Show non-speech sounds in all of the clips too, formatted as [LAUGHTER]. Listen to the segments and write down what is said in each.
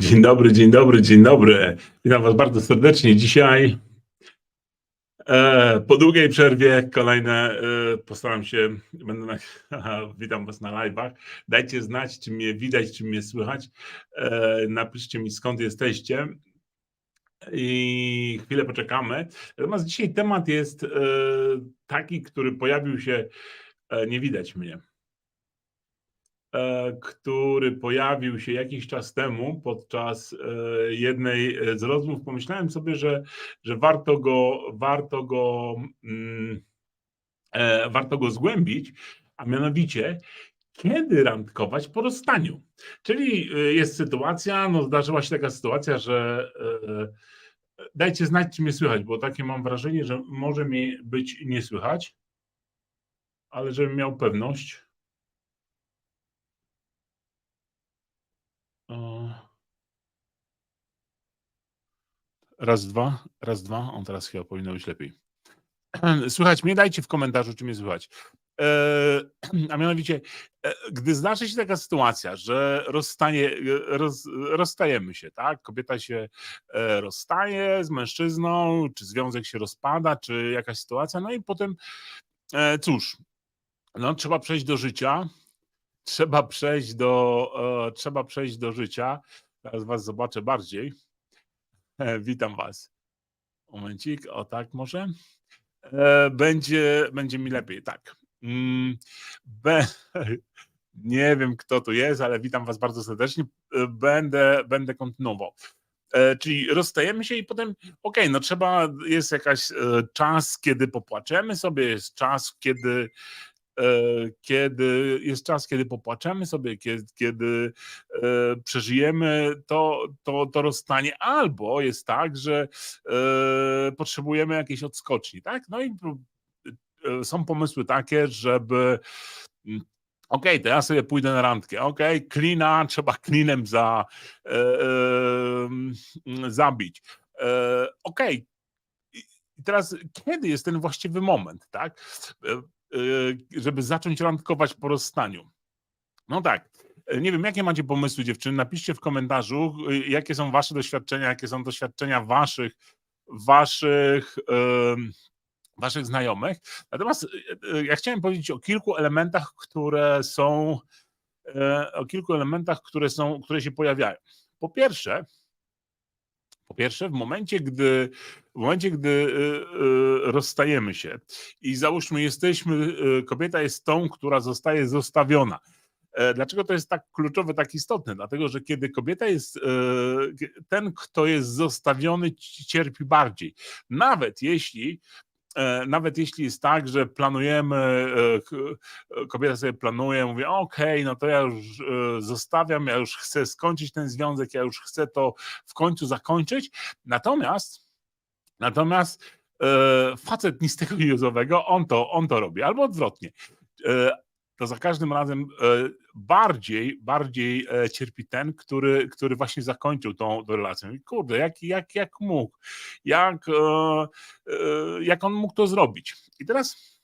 Dzień dobry, dzień dobry, dzień dobry. Witam Was bardzo serdecznie. Dzisiaj e, po długiej przerwie kolejne e, postaram się, będę na, [LAUGHS] witam Was na live'ach. Dajcie znać, czy mnie widać, czy mnie słychać. E, napiszcie mi skąd jesteście i chwilę poczekamy. Natomiast dzisiaj temat jest e, taki, który pojawił się, e, nie widać mnie który pojawił się jakiś czas temu podczas e, jednej z rozmów, pomyślałem sobie, że, że warto go, warto go, mm, e, warto go zgłębić, a mianowicie kiedy randkować po rozstaniu. Czyli e, jest sytuacja, no zdarzyła się taka sytuacja, że e, dajcie znać, czy mnie słychać, bo takie mam wrażenie, że może mi być nie słychać, ale żebym miał pewność. Raz, dwa, raz, dwa. On teraz chyba powinno być lepiej. [CLEARS THROAT] Słychać mnie? Dajcie w komentarzu, czy mnie słychać. E, [CLEARS THROAT] a mianowicie, e, gdy zdarzy się taka sytuacja, że rozstanie, e, roz, rozstajemy się, tak? Kobieta się rozstaje z mężczyzną, czy związek się rozpada, czy jakaś sytuacja, no i potem, cóż, no, trzeba przejść do życia, trzeba przejść do, e, trzeba przejść do życia. Teraz was zobaczę bardziej. E, witam was. Momencik, o tak może. E, będzie, będzie mi lepiej, tak. Mm, be, [LAUGHS] nie wiem kto tu jest, ale witam was bardzo serdecznie. Będę, będę kontynuował. Czyli rozstajemy się i potem, okej, no trzeba, jest jakaś e, czas, kiedy popłaczemy sobie, jest czas, kiedy kiedy jest czas, kiedy popłaczemy sobie, kiedy, kiedy e, przeżyjemy to, to, to rozstanie, albo jest tak, że e, potrzebujemy jakiejś odskoczni, tak? No i e, są pomysły takie, żeby mm, okej, to ja sobie pójdę na randkę, okej, klina trzeba klinem za, e, e, mm, zabić, e, i i teraz kiedy jest ten właściwy moment, tak? E, żeby zacząć randkować po rozstaniu. No tak. e, Nie wiem, jakie macie pomysły, dziewczyny? Napiszcie w komentarzu, y, jakie są wasze doświadczenia, jakie są doświadczenia waszych, waszych, em, waszych znajomych. Natomiast e, e, ja chciałem powiedzieć o kilku elementach, które są, e, o kilku elementach, które są, które się pojawiają. Po pierwsze, po pierwsze, w momencie, gdy, w momencie, gdy y, y, rozstajemy się i załóżmy, jesteśmy, y, kobieta jest tą, która zostaje zostawiona. E, Dlaczego to jest tak kluczowe, tak istotne? Dlatego, że kiedy kobieta jest, ten, kto jest zostawiony, ci- cierpi bardziej. Nawet jeśli, nawet jeśli jest tak, że planujemy, e, e, kobieta sobie planuje, mówi, okej, no to ja już e, zostawiam, ja już chcę skończyć ten związek, ja już chcę to w końcu zakończyć. Natomiast, natomiast e, facet nic tego on to, on to robi, albo odwrotnie. To za każdym razem e, bardziej, bardziej e, cierpi ten, który, który właśnie zakończył tą, tą relację. I Kurde, jak, jak, jak mógł? Jak, e, jak on mógł to zrobić? I teraz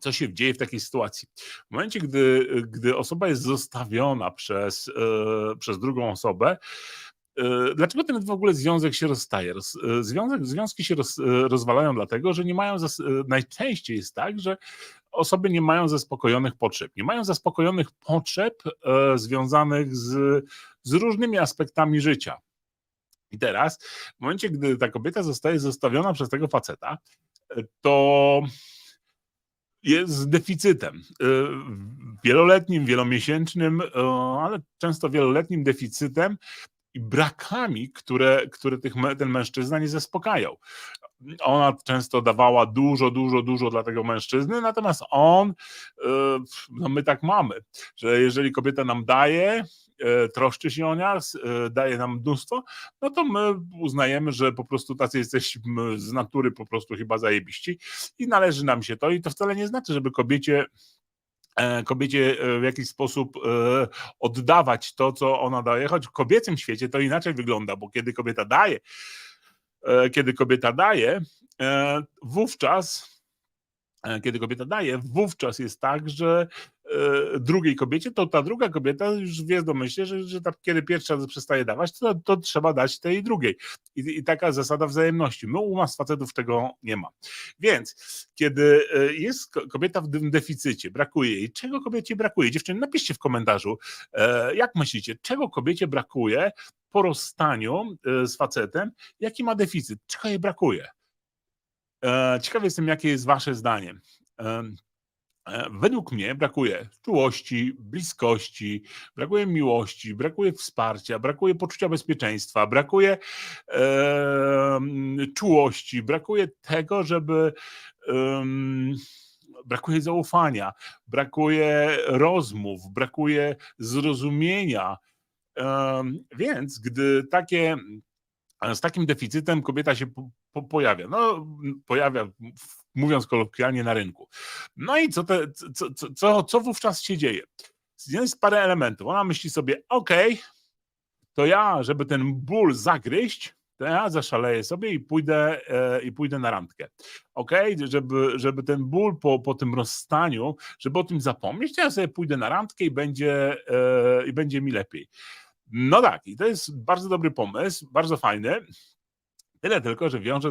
co się dzieje w takiej sytuacji? W momencie, gdy, gdy osoba jest zostawiona przez, przez drugą osobę, Dlaczego ten w ogóle związek się rozstaje? Roz, związek, związki się roz, rozwalają dlatego, że nie mają, zas, najczęściej jest tak, że osoby nie mają zaspokojonych potrzeb. Nie mają zaspokojonych potrzeb e, związanych z, z różnymi aspektami życia. I teraz, w momencie, gdy ta kobieta zostaje zostawiona przez tego faceta, e, to jest z deficytem. e, Wieloletnim, wielomiesięcznym, ale często wieloletnim deficytem i brakami, które, które tych, ten mężczyzna nie zaspokają. Ona często dawała dużo, dużo, dużo dla tego mężczyzny, natomiast on, e, no my tak mamy, że jeżeli kobieta nam daje, e, troszczy się o nas, e, daje nam mnóstwo, no to my uznajemy, że po prostu tacy jesteśmy z natury po prostu chyba zajebiści i należy nam się to i to wcale nie znaczy, żeby kobiecie e, kobiecie e, w jakiś sposób e, oddawać to, co ona daje, choć w kobiecym świecie to inaczej wygląda, bo kiedy kobieta daje, kiedy kobieta daje, e, wówczas, e, kiedy kobieta daje, wówczas jest tak, że e, e, drugiej kobiecie, to ta druga kobieta już wie domyślnie, że, że ta, kiedy pierwszy raz przestaje dawać, to, to trzeba dać tej drugiej. I, I taka zasada wzajemności. No u nas facetów tego nie ma. Więc kiedy e, jest ko- kobieta w deficycie, brakuje jej, czego kobiecie brakuje? Dziewczyny, napiszcie w komentarzu, e, jak myślicie, czego kobiecie brakuje po rozstaniu e, z facetem, jaki ma deficyt, czego jej brakuje? E, Ciekawy jestem, jakie jest wasze zdanie. E, Według mnie brakuje czułości, bliskości, brakuje miłości, brakuje wsparcia, brakuje poczucia bezpieczeństwa, brakuje czułości, brakuje tego, żeby brakuje zaufania, brakuje rozmów, brakuje zrozumienia. Więc gdy takie z takim deficytem kobieta się po, po, pojawia. No, pojawia, mówiąc kolokwialnie, na rynku. No i co, te, co, co, co, co wówczas się dzieje? Jest parę elementów. Ona myśli sobie, okej, to ja, żeby ten ból zagryźć, to ja zaszaleję sobie i pójdę, e, i pójdę na randkę. Okej, żeby, żeby ten ból po, po tym rozstaniu, żeby o tym zapomnieć, to ja sobie pójdę na randkę i będzie, e, i będzie mi lepiej. No tak, i to jest bardzo dobry pomysł, bardzo fajny. Tyle tylko, że wiąże,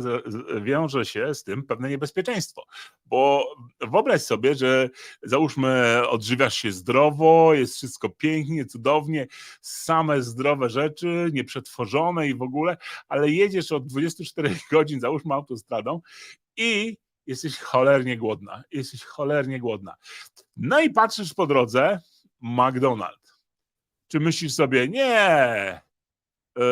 wiąże się z tym pewne niebezpieczeństwo. Bo wyobraź sobie, że załóżmy, odżywiasz się zdrowo, jest wszystko pięknie, cudownie, same zdrowe rzeczy, nieprzetworzone i w ogóle, ale jedziesz od 24 [LAUGHS] godzin, załóżmy autostradą i jesteś cholernie głodna. Jesteś cholernie głodna. No i patrzysz po drodze, McDonald's. Czy myślisz sobie, nie, e,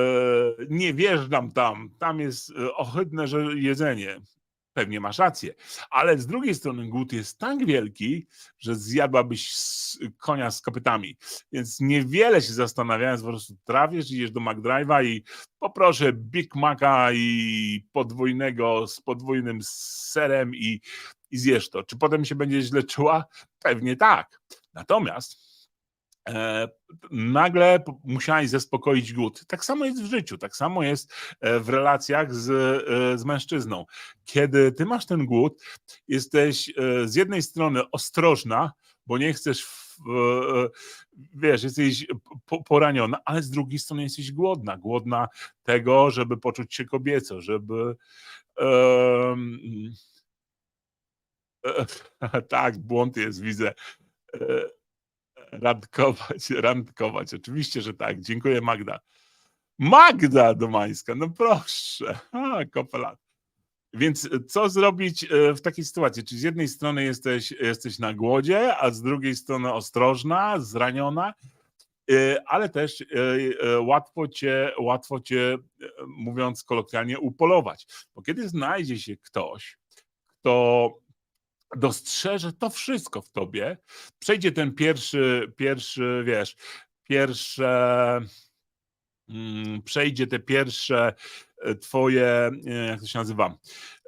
nie wjeżdżam tam, tam jest e, ohydne jedzenie. Pewnie masz rację, ale z drugiej strony głód jest tak wielki, że zjadłabyś konia z kopytami. Więc niewiele się zastanawiając, po prostu trafisz, idziesz do McDrive'a i poproszę Big Maca i podwójnego z podwójnym serem i, i zjesz to. Czy potem się będziesz źle czuła? Pewnie tak. Natomiast nagle p- musiałaś zaspokoić głód. Tak samo jest w życiu, tak samo jest e, w relacjach z, e, z mężczyzną. Kiedy ty masz ten głód, jesteś e, z jednej strony ostrożna, bo nie chcesz, e, wiesz, jesteś po- poraniona, ale z drugiej strony jesteś głodna. Głodna tego, żeby poczuć się kobieco, żeby. e, [LAUGHS] tak, błąd jest, widzę. Randkować, randkować. Oczywiście, że tak. Dziękuję, Magda. Magda Domańska, no proszę. A. Więc e, co zrobić e, w takiej sytuacji? Czy z jednej strony jesteś, jesteś na głodzie, a z drugiej strony ostrożna, zraniona, e, ale też łatwo cię, łatwo cię, mówiąc kolokwialnie, upolować. Bo kiedy znajdzie się ktoś, kto dostrzeże to wszystko w tobie, przejdzie ten pierwszy, pierwszy, wiesz, pierwsze, mm, przejdzie te pierwsze e, twoje, e, jak to się nazywa,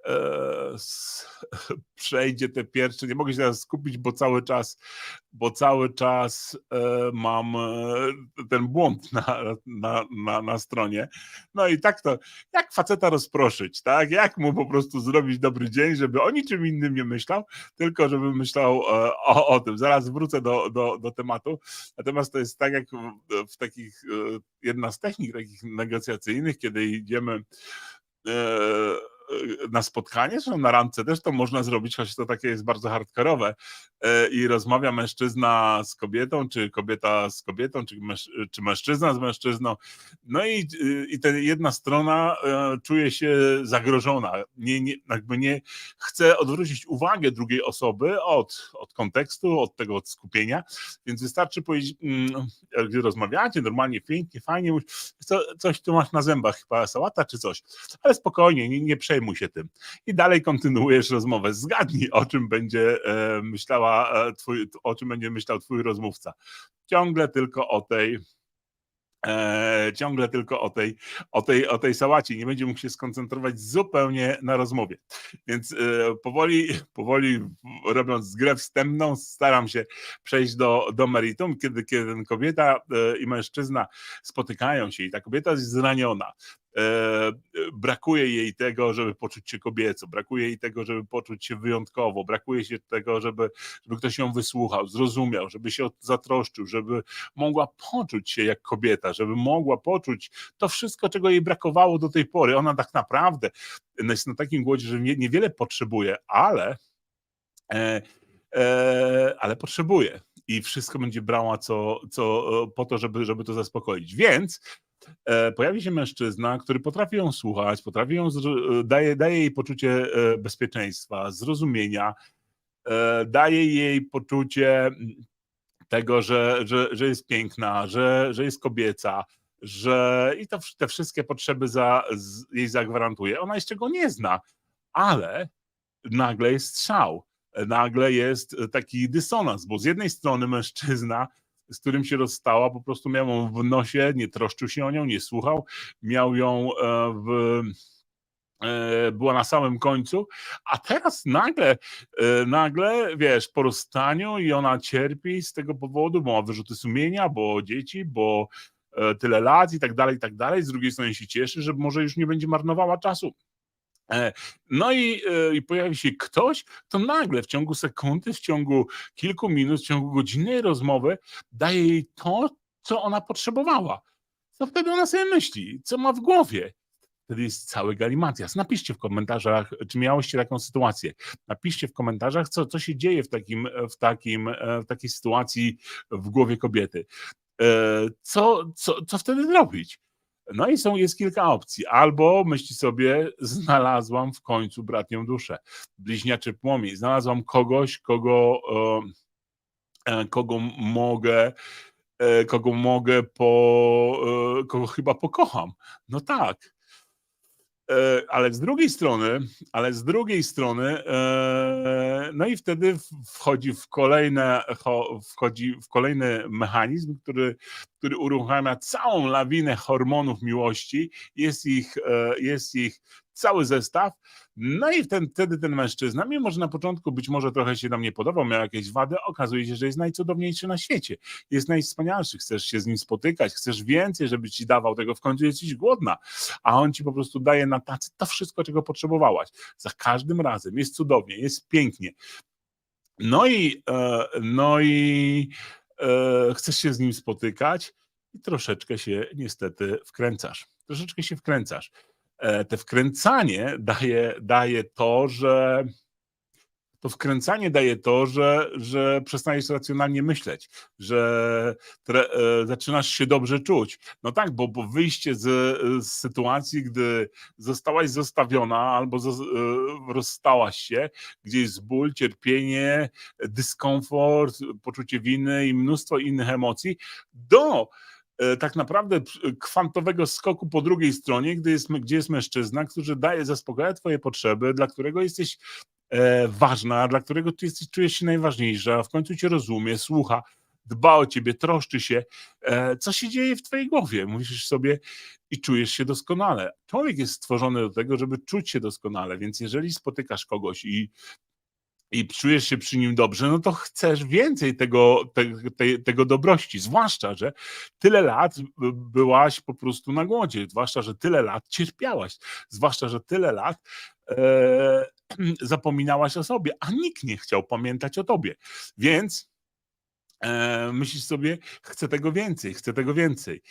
[LAUGHS] przejdzie te pierwsze, nie mogę się teraz skupić, bo cały czas, bo cały czas e, mam e, ten błąd na, na, na, na stronie. No i tak to, jak faceta rozproszyć, tak? Jak mu po prostu zrobić dobry dzień, żeby o niczym innym nie myślał, tylko żeby myślał e, o, o tym. Zaraz wrócę do, do, do tematu. Natomiast to jest tak jak w, w takich, e, jedna z technik takich negocjacyjnych, kiedy idziemy e, na spotkanie, zresztą na randce też to można zrobić, choć to takie jest bardzo hardkorowe e, i rozmawia mężczyzna z kobietą, czy kobieta z kobietą, czy, męż, czy mężczyzna z mężczyzną. No i, i ta jedna strona e, czuje się zagrożona, nie, nie, jakby nie chce odwrócić uwagę drugiej osoby od, od kontekstu, od tego od skupienia, więc wystarczy powiedzieć, mm, gdy rozmawiacie normalnie, pięknie, fajnie, coś tu masz na zębach, chyba sałata czy coś, ale spokojnie, nie, nie się tym. I dalej kontynuujesz rozmowę. Zgadnij, o czym będzie e, myślała e, twój, o czym będzie myślał twój rozmówca. Ciągle tylko o tej e, ciągle tylko o tej, o, tej, o tej sałacie. Nie będzie mógł się skoncentrować zupełnie na rozmowie. Więc e, powoli, powoli robiąc grę wstępną, staram się przejść do, do meritum, kiedy, kiedy kobieta e, i mężczyzna spotykają się i ta kobieta jest zraniona. E, brakuje jej tego, żeby poczuć się kobieco, brakuje jej tego, żeby poczuć się wyjątkowo, brakuje się tego, żeby, żeby ktoś ją wysłuchał, zrozumiał, żeby się zatroszczył, żeby mogła poczuć się jak kobieta, żeby mogła poczuć to wszystko, czego jej brakowało do tej pory. Ona tak naprawdę jest na takim głodzie, że niewiele potrzebuje, ale e, e, ale potrzebuje i wszystko będzie brała co, co po to, żeby, żeby to zaspokoić. Więc e, pojawi się mężczyzna, który potrafi ją słuchać, potrafi ją, daje, daje jej poczucie e, bezpieczeństwa, zrozumienia, e, daje jej poczucie tego, że, że, że jest piękna, że, że jest kobieca, że i to, te wszystkie potrzeby za, z, jej zagwarantuje. Ona jeszcze go nie zna, ale nagle jest strzał nagle jest taki dysonans, bo z jednej strony mężczyzna, z którym się rozstała, po prostu miał ją w nosie, nie troszczył się o nią, nie słuchał, miał ją e, w e, była na samym końcu, a teraz nagle, e, nagle, wiesz, po rozstaniu i ona cierpi z tego powodu, bo ma wyrzuty sumienia, bo dzieci, bo tyle lat i tak dalej, i tak dalej. Z drugiej strony się cieszy, że może już nie będzie marnowała czasu no i, e, i pojawi się ktoś, to nagle w ciągu sekundy, w ciągu kilku minut, w ciągu godzinnej rozmowy daje jej to, co ona potrzebowała. Co wtedy ona sobie myśli? Co ma w głowie? Wtedy jest cały galimatias. Napiszcie w komentarzach, czy miałyście taką sytuację. Napiszcie w komentarzach, co, co się dzieje w, takim, w, takim, e, w takiej sytuacji w głowie kobiety. Co, co, co wtedy zrobić? No i są, jest kilka opcji. Albo myśli sobie, [LAUGHS] znalazłam w końcu bratnią duszę. Bliźniaczy płomień. Znalazłam kogoś, kogo, e, kogo mogę e, kogo mogę po, e, kogo chyba pokocham. No tak. E, ale z drugiej strony, ale z drugiej strony, e, no i wtedy wchodzi w kolejne, wchodzi w kolejny mechanizm, który, który uruchamia całą lawinę hormonów miłości. Jest ich, e, jest ich cały zestaw. No i ten, wtedy ten mężczyzna, mimo że na początku być może trochę się nam nie podobał, miał jakieś wady, okazuje się, że jest najcudowniejszy na świecie. Jest najwspanialszy, chcesz się z nim spotykać, chcesz więcej, żeby ci dawał tego, w końcu jesteś głodna, a on ci po prostu daje na tacy to wszystko, czego potrzebowałaś. Za każdym razem jest cudownie, jest pięknie. No i, e, no i e, chcesz się z nim spotykać i troszeczkę się niestety wkręcasz. Troszeczkę się wkręcasz. E, te wkręcanie daje, daje to, że to wkręcanie daje to, że, że przestajesz racjonalnie myśleć, że tre, e, zaczynasz się dobrze czuć. No tak, bo, bo wyjście z, z sytuacji, gdy zostałaś zostawiona albo z, e, rozstałaś się, gdzie jest ból, cierpienie, dyskomfort, poczucie winy i mnóstwo innych emocji, do tak naprawdę kwantowego skoku po drugiej stronie, gdy jest, gdzie jest mężczyzna, który daje, zaspokaja twoje potrzeby, dla którego jesteś e, ważna, dla którego ty jesteś, czujesz się najważniejsza, w końcu cię rozumie, słucha, dba o ciebie, troszczy się. E, co się dzieje w twojej głowie? Mówisz sobie i czujesz się doskonale. Człowiek jest stworzony do tego, żeby czuć się doskonale, więc jeżeli spotykasz kogoś i i czujesz się przy nim dobrze, no to chcesz więcej tego, te, te, tego dobrości. Zwłaszcza, że tyle lat byłaś po prostu na głodzie, zwłaszcza, że tyle lat cierpiałaś, zwłaszcza, że tyle lat e, [CLEARS THROAT] zapominałaś o sobie, a nikt nie chciał pamiętać o tobie. Więc e, myślisz sobie, chcę tego więcej, chcę tego więcej.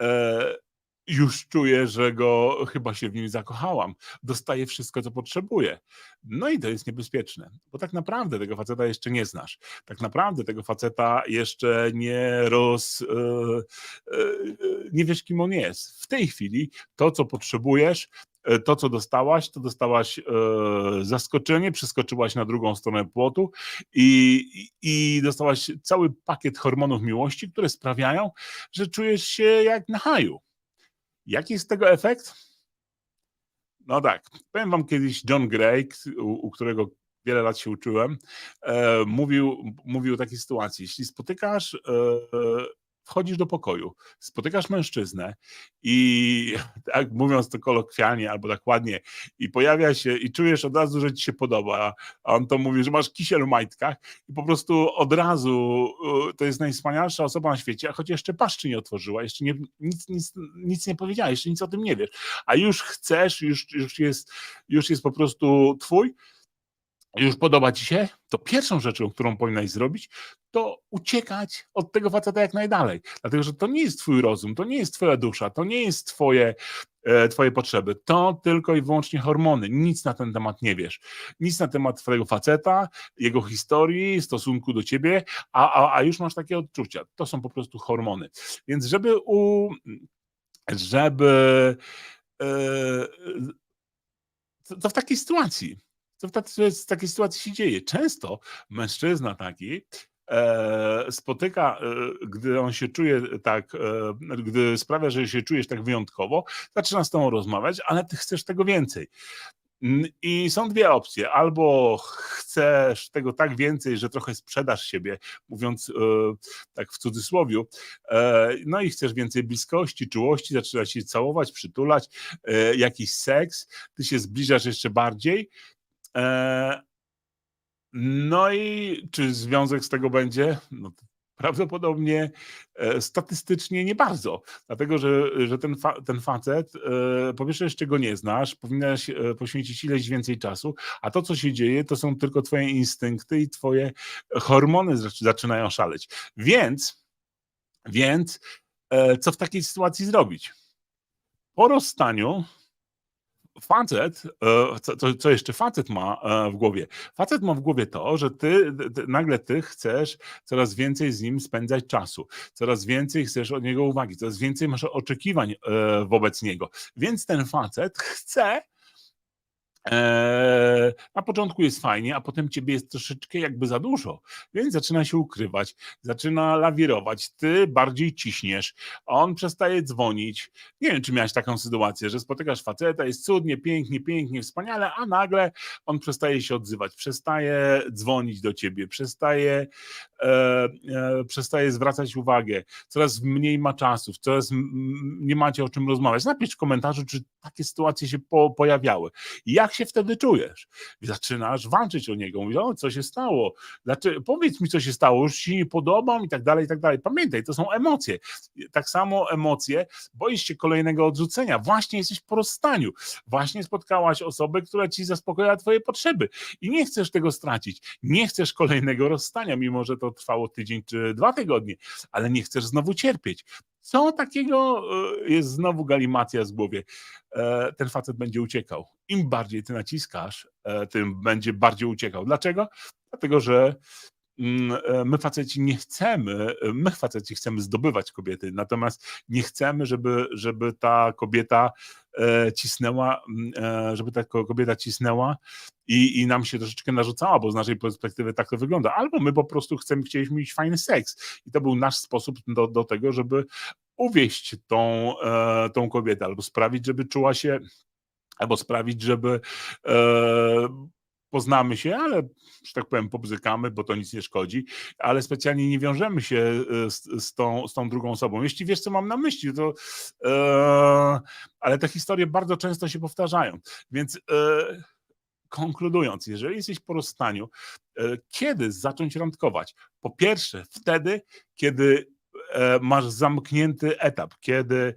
E, już czuję, że go chyba się w nim zakochałam. Dostaję wszystko, co potrzebuję. No i to jest niebezpieczne, bo tak naprawdę tego faceta jeszcze nie znasz. Tak naprawdę tego faceta jeszcze nie roz. Yy, yy, nie wiesz, kim on jest. W tej chwili to, co potrzebujesz, to, co dostałaś, to dostałaś e, zaskoczenie, przeskoczyłaś na drugą stronę płotu i, i dostałaś cały pakiet hormonów miłości, które sprawiają, że czujesz się jak na haju. Jaki jest tego efekt? No tak, powiem wam kiedyś John Gray, u, którego wiele lat się uczyłem, e, mówił, mówił o takiej sytuacji. Jeśli spotykasz e, wchodzisz do pokoju, spotykasz mężczyznę i [LAUGHS] tak mówiąc to kolokwialnie albo tak ładnie i pojawia się i czujesz od razu, że ci się podoba, a on to mówi, że masz kisiel w majtkach i po prostu od razu to jest najwspanialsza osoba na świecie, a choć jeszcze paszczy nie otworzyła, jeszcze nie, nic, nic, nic nie powiedziała, jeszcze nic o tym nie wiesz, a już chcesz, już, już, jest, już jest po prostu twój, już podoba ci się, to pierwszą rzeczą, którą powinnaś zrobić, to uciekać od tego faceta jak najdalej. Dlatego, że to nie jest twój rozum, to nie jest twoja dusza, to nie jest twoje, e, twoje potrzeby, to tylko i wyłącznie hormony. Nic na ten temat nie wiesz. Nic na temat twojego faceta, jego historii, stosunku do ciebie, a, a, a już masz takie odczucia. To są po prostu hormony. Więc żeby u... żeby... E, to w takiej sytuacji co w takiej, sytuacji się dzieje? Często mężczyzna taki e, spotyka, e, gdy on się czuje tak, e, gdy sprawia, że się czujesz tak wyjątkowo, zaczyna z tobą rozmawiać, ale ty chcesz tego więcej. I są dwie opcje. Albo chcesz tego tak więcej, że trochę sprzedasz siebie, mówiąc tak w cudzysłowie, no i chcesz więcej bliskości, czułości, zaczynasz się całować, przytulać, jakiś seks, ty się zbliżasz jeszcze bardziej, E, no i czy związek z tego będzie? No, prawdopodobnie e, statystycznie nie bardzo, dlatego że, że ten, fa, ten facet, e, po pierwsze jeszcze go nie znasz, powinnaś poświęcić ileś więcej czasu, a to co się dzieje to są tylko twoje instynkty i twoje hormony zaczynają szaleć. Więc, więc co w takiej sytuacji zrobić? Po rozstaniu facet, e, co, co, jeszcze facet ma e, w głowie? Facet ma w głowie to, że ty, ty, nagle ty chcesz coraz więcej z nim spędzać czasu, coraz więcej chcesz od niego uwagi, coraz więcej masz oczekiwań e, wobec niego. Więc ten facet chce, Eee, na początku jest fajnie, a potem ciebie jest troszeczkę jakby za dużo, więc zaczyna się ukrywać, zaczyna lawirować, ty bardziej ciśniesz, on przestaje dzwonić. Nie wiem, czy miałeś taką sytuację, że spotykasz faceta, jest cudnie, pięknie, pięknie, wspaniale, a nagle on przestaje się odzywać, przestaje dzwonić do ciebie, przestaje, e, e, przestaje zwracać uwagę, coraz mniej ma czasu, coraz nie macie o czym rozmawiać. Napisz w komentarzu, czy takie sytuacje się po, pojawiały. Jak się wtedy czujesz? I zaczynasz walczyć o niego, mówisz, o, co się stało? Znaczy, powiedz mi, co się stało, już ci nie podobam i tak dalej, i tak dalej. Pamiętaj, to są emocje. Tak samo emocje, boisz się kolejnego odrzucenia, właśnie jesteś po rozstaniu, właśnie spotkałaś osobę, która ci zaspokoja twoje potrzeby i nie chcesz tego stracić, nie chcesz kolejnego rozstania, mimo że to trwało tydzień czy dwa tygodnie, ale nie chcesz znowu cierpieć. Co takiego e, jest znowu galimacja z głowie? E, ten facet będzie uciekał. Im bardziej ty naciskasz, e, tym będzie bardziej uciekał. Dlaczego? Dlatego, że mm, my faceci nie chcemy, my faceci chcemy zdobywać kobiety, natomiast nie chcemy, żeby, żeby ta kobieta cisnęła, mm, żeby ta kobieta cisnęła i, i nam się troszeczkę narzucała, bo z naszej perspektywy tak to wygląda. Albo my po prostu chcemy, chcieliśmy mieć fajny seks i to był nasz sposób do, do tego, żeby uwieść tą, e, tą kobietę, albo sprawić, żeby czuła się, albo sprawić, żeby e, poznamy się, ale że tak powiem, pobzykamy, bo to nic nie szkodzi, ale specjalnie nie wiążemy się e, z, z, tą, z tą drugą osobą. Jeśli wiesz, co mam na myśli, to e, ale te historie bardzo często się powtarzają, więc e, konkludując, jeżeli jesteś po rozstaniu, e, kiedy zacząć randkować? Po pierwsze, wtedy, kiedy e, masz zamknięty etap, kiedy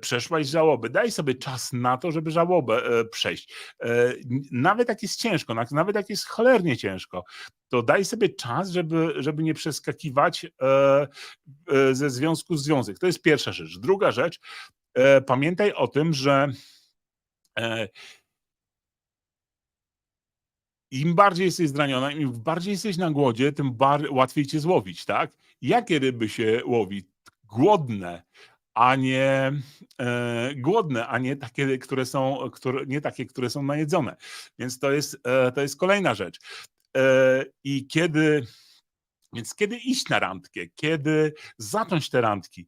przeszłaś żałobę. Daj sobie czas na to, żeby żałobę przejść. Nawet jak jest ciężko, nawet jak jest cholernie ciężko, to daj sobie czas, żeby, żeby nie przeskakiwać ze związku w związek. To jest pierwsza rzecz. Druga rzecz, pamiętaj o tym, że im bardziej jesteś zraniona, im bardziej jesteś na głodzie, tym łatwiej cię złowić, tak? Jakie ryby się łowi? Głodne, a nie e, głodne, a nie takie, które są, które, nie takie, które są najedzone. Więc to jest, e, to jest kolejna rzecz. E, I kiedy, więc kiedy iść na randkę, kiedy zacząć te randki?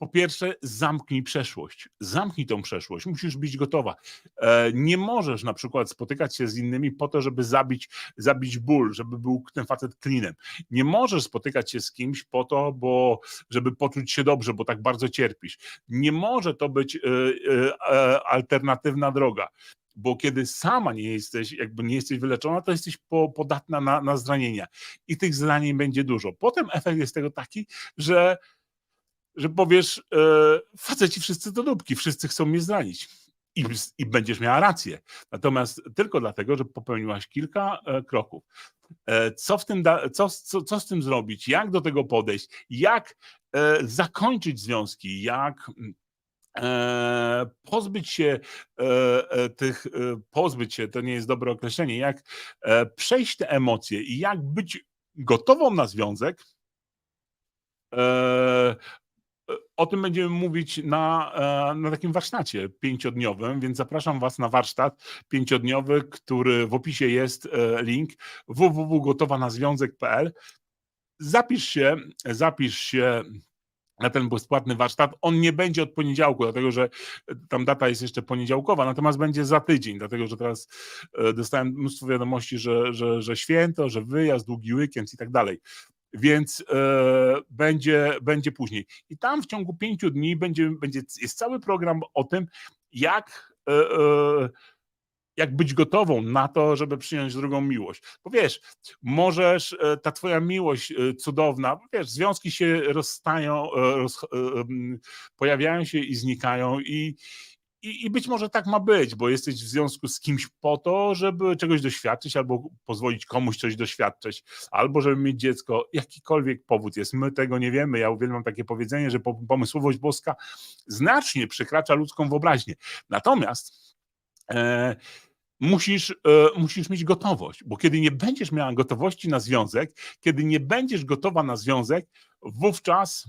Po pierwsze, zamknij przeszłość. Zamknij tą przeszłość. Musisz być gotowa. E, nie możesz na przykład spotykać się z innymi po to, żeby zabić, zabić ból, żeby był ten facet klinem. Nie możesz spotykać się z kimś po to, bo żeby poczuć się dobrze, bo tak bardzo cierpisz. Nie może to być e, e, alternatywna droga bo kiedy sama nie jesteś, jakby nie jesteś wyleczona, to jesteś po, podatna na, na zranienia i tych zranień będzie dużo. Potem efekt jest tego taki, że że powiesz, e, faceci wszyscy do dupki, wszyscy chcą mnie zranić. I, I będziesz miała rację. Natomiast tylko dlatego, że popełniłaś kilka e, kroków. E, co, w tym da, co, co, co z tym zrobić? Jak do tego podejść? Jak e, zakończyć związki? Jak e, pozbyć się e, e, tych, pozbyć się, to nie jest dobre określenie, jak przejść te emocje i jak być gotową na związek, o tym będziemy mówić na, e, na takim warsztacie pięciodniowym, więc zapraszam Was na warsztat pięciodniowy, który w opisie jest e, link www.gotowanazwiązek.pl. Zapisz się, zapisz się na ten bezpłatny warsztat. On nie będzie od poniedziałku, dlatego że tam data jest jeszcze poniedziałkowa, natomiast będzie za tydzień, dlatego że teraz e, dostałem mnóstwo wiadomości, że, że, że święto, że wyjazd, długi weekend i tak dalej więc e, będzie, będzie później. I tam w ciągu pięciu dni będzie, będzie, jest cały program o tym, jak, e, e, jak być gotową na to, żeby przyjąć drugą miłość. Bo wiesz, możesz, e, ta twoja miłość e, cudowna, wiesz, związki się rozstają, e, roz, pojawiają się i znikają i, i, I, być może tak ma być, bo jesteś w związku z kimś po to, żeby czegoś doświadczyć, albo pozwolić komuś coś doświadczyć, albo żeby mieć dziecko. Jakikolwiek powód jest, my tego nie wiemy. Ja uwielbiam takie powiedzenie, że pomysłowość boska znacznie przekracza ludzką wyobraźnię. Natomiast e, musisz, e, musisz mieć gotowość, bo kiedy nie będziesz miała gotowości na związek, kiedy nie będziesz gotowa na związek, wówczas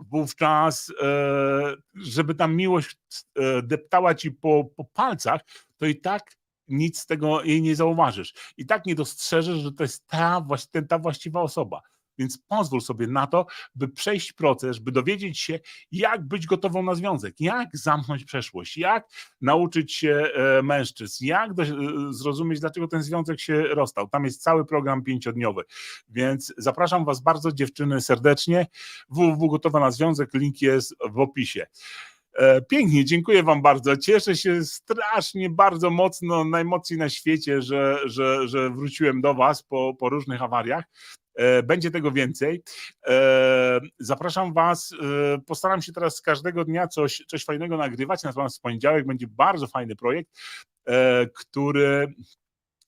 wówczas, e, żeby ta miłość e, deptała ci po, po palcach, to i tak nic z tego jej nie zauważysz. I tak nie dostrzeżesz, że to jest ta, ta właściwa osoba. Więc pozwól sobie na to, by przejść proces, by dowiedzieć się, jak być gotową na związek, jak zamknąć przeszłość, jak nauczyć się e, mężczyzn, jak e, zrozumieć, dlaczego ten związek się rozstał. Tam jest cały program pięciodniowy. Więc zapraszam Was bardzo, dziewczyny, serdecznie. www gotowa na związek, link jest w opisie. E, pięknie, dziękuję Wam bardzo. Cieszę się strasznie, bardzo mocno, najmocniej na świecie, że, że, że wróciłem do Was po, po różnych awariach. E, będzie tego więcej. E, zapraszam Was. E, postaram się teraz każdego dnia coś, coś fajnego nagrywać. Natomiast w poniedziałek będzie bardzo fajny projekt, który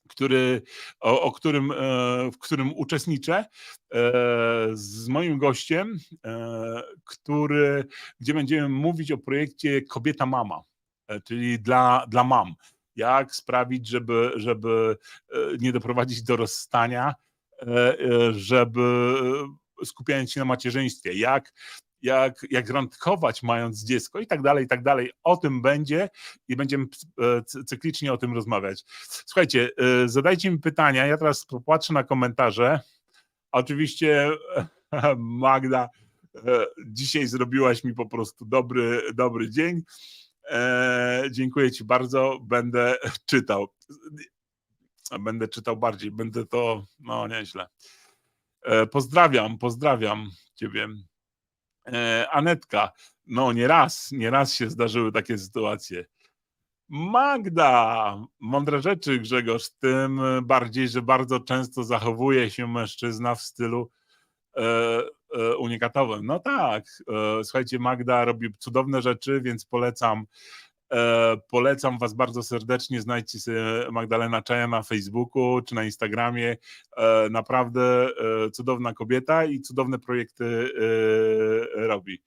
który, o, o, którym, w którym uczestniczę z moim gościem, który, gdzie będziemy mówić o projekcie Kobieta Mama, czyli dla, dla mam. Jak sprawić, żeby, żeby nie doprowadzić do rozstania, żeby e, skupiając się na macierzyństwie, jak, jak, jak randkować mając dziecko i tak dalej, i tak dalej. O tym będzie i będziemy cyklicznie o tym rozmawiać. Słuchajcie, zadajcie mi pytania, ja teraz popatrzę na komentarze. Oczywiście [LAUGHS] Magda, dzisiaj zrobiłaś mi po prostu dobry, dobry dzień. Dziękuję Ci bardzo, będę czytał będę czytał bardziej, będę to, no nieźle. E, pozdrawiam, pozdrawiam Ciebie. E, Anetka, no nie raz, nie raz się zdarzyły takie sytuacje. Magda, mądre rzeczy Grzegorz, tym bardziej, że bardzo często zachowuje się mężczyzna w stylu e, e, unikatowym. No tak, e, słuchajcie, Magda robi cudowne rzeczy, więc polecam polecam Was bardzo serdecznie. Znajdźcie sobie Magdalena Czaja na Facebooku czy na Instagramie. E, naprawdę e, cudowna kobieta i cudowne projekty robi.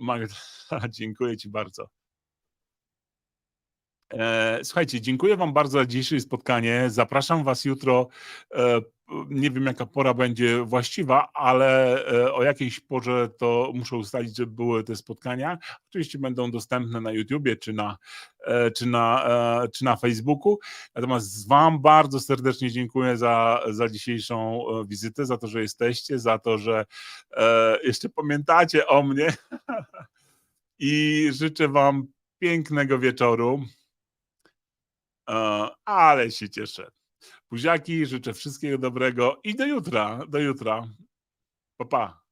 Magda, [LAUGHS] dziękuję Ci bardzo. Słuchajcie, dziękuję Wam bardzo za dzisiejsze spotkanie. Zapraszam Was jutro nie wiem jaka pora będzie właściwa, ale e, o jakiejś porze to muszę ustalić, żeby były te spotkania. Oczywiście będą dostępne na YouTubie czy na, e, czy na, e, czy na Facebooku. Natomiast Wam bardzo serdecznie dziękuję za, za dzisiejszą wizytę, za to, że jesteście, za to, że jeszcze pamiętacie o mnie [LAUGHS] i życzę Wam pięknego wieczoru. Ale się cieszę. Buziaki, życzę wszystkiego dobrego i do jutra, do jutra. Pa, pa.